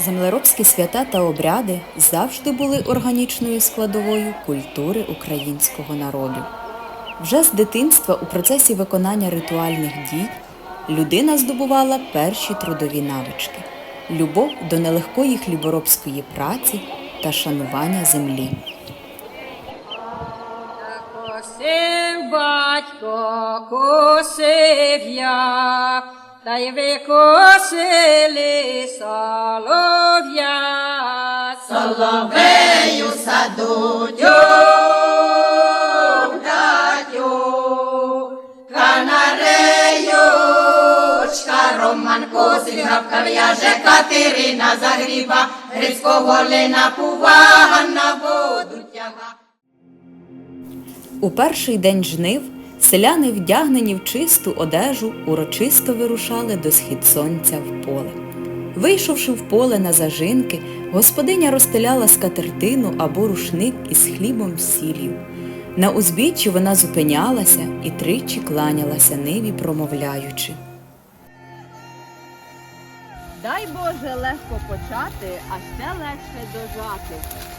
Землеробські свята та обряди завжди були органічною складовою культури українського народу. Вже з дитинства у процесі виконання ритуальних дій людина здобувала перші трудові навички любов до нелегкої хліборобської праці та шанування землі. Косив батько, косив я, та й викосили солов'я. Соловею саду дядю, канареючка, Романко, зігравка в'яже, Катерина загріба, Грицького лина пува, на воду тяга. У перший день жнив селяни, вдягнені в чисту одежу, урочисто вирушали до схід сонця в поле. Вийшовши в поле на зажинки, господиня розстеляла скатертину або рушник із хлібом сіллю. На узбіччі вона зупинялася і тричі кланялася ниві, промовляючи. Дай Боже легко почати, а ще легше дожати.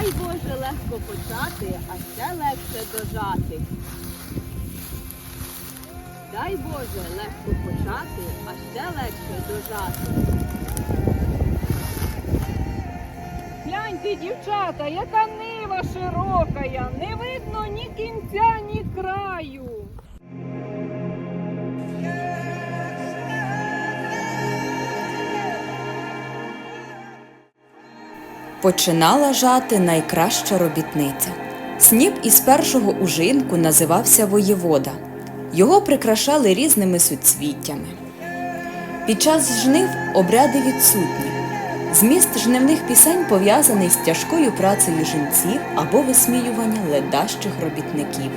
Дай Боже легко почати, а ще легше дожати. Дай Боже легко почати, а ще легше дожати. Гляньте, дівчата, яка нива широка, не видно ні кінця, ні краю. Починала жати найкраща робітниця. Сніп із першого ужинку називався воєвода. Його прикрашали різними суцвіттями. Під час жнив обряди відсутні. Зміст жнивних пісень пов'язаний з тяжкою працею жінців або висміювання ледащих робітників.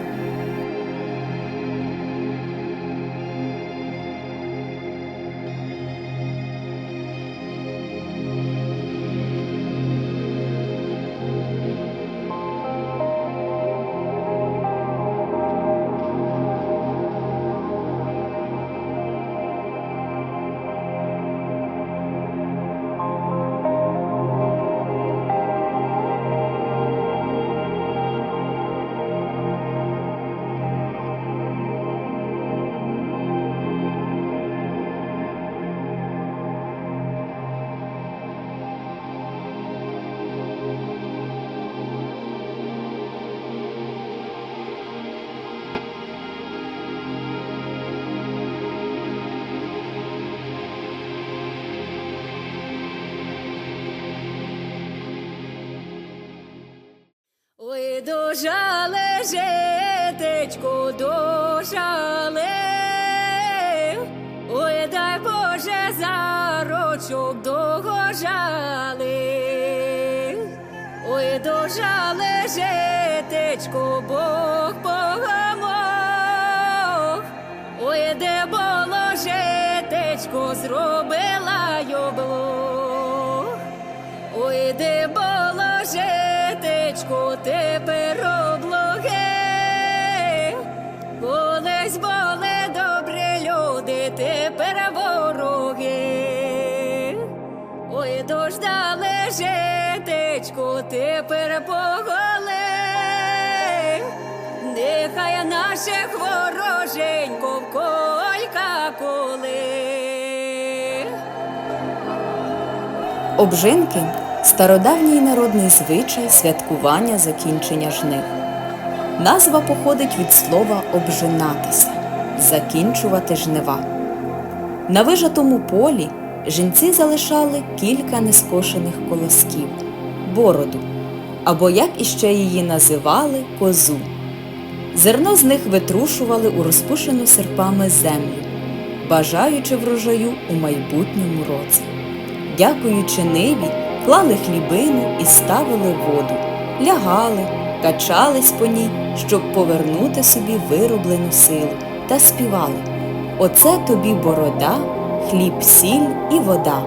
Ой, дожале житечко, дожале, ой, дай Боже зарочок догожали, ой, дожале житечко, Бог помог, ой, де було житечко, зробила йобло. Ой, де було житечко, тепер облоге. Колись були добрі люди, тепер вороги. Ой, дождали житечко, тепер поголи. Нехай наших вороженько колька коли. Обжинки стародавній народний звичай святкування закінчення жнив. Назва походить від слова обжинатися, закінчувати жнива. На вижатому полі жінці залишали кілька нескошених колосків бороду, або як іще її називали козу. Зерно з них витрушували у розпушену серпами землю, бажаючи врожаю у майбутньому році. Дякуючи ниві, клали хлібину і ставили воду, лягали, качались по ній, щоб повернути собі вироблену силу, та співали Оце тобі борода, хліб, сіль і вода.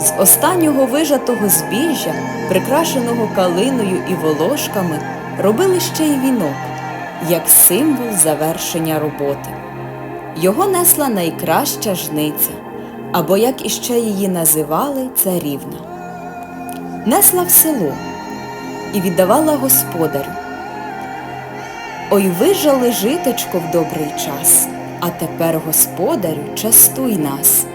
З останнього вижатого збіжжя, прикрашеного калиною і волошками, робили ще й вінок, як символ завершення роботи. Його несла найкраща жниця, або як іще її називали царівна. Несла в село і віддавала господарю. Ой, вижали житочко в добрий час, а тепер, господарю, частуй нас.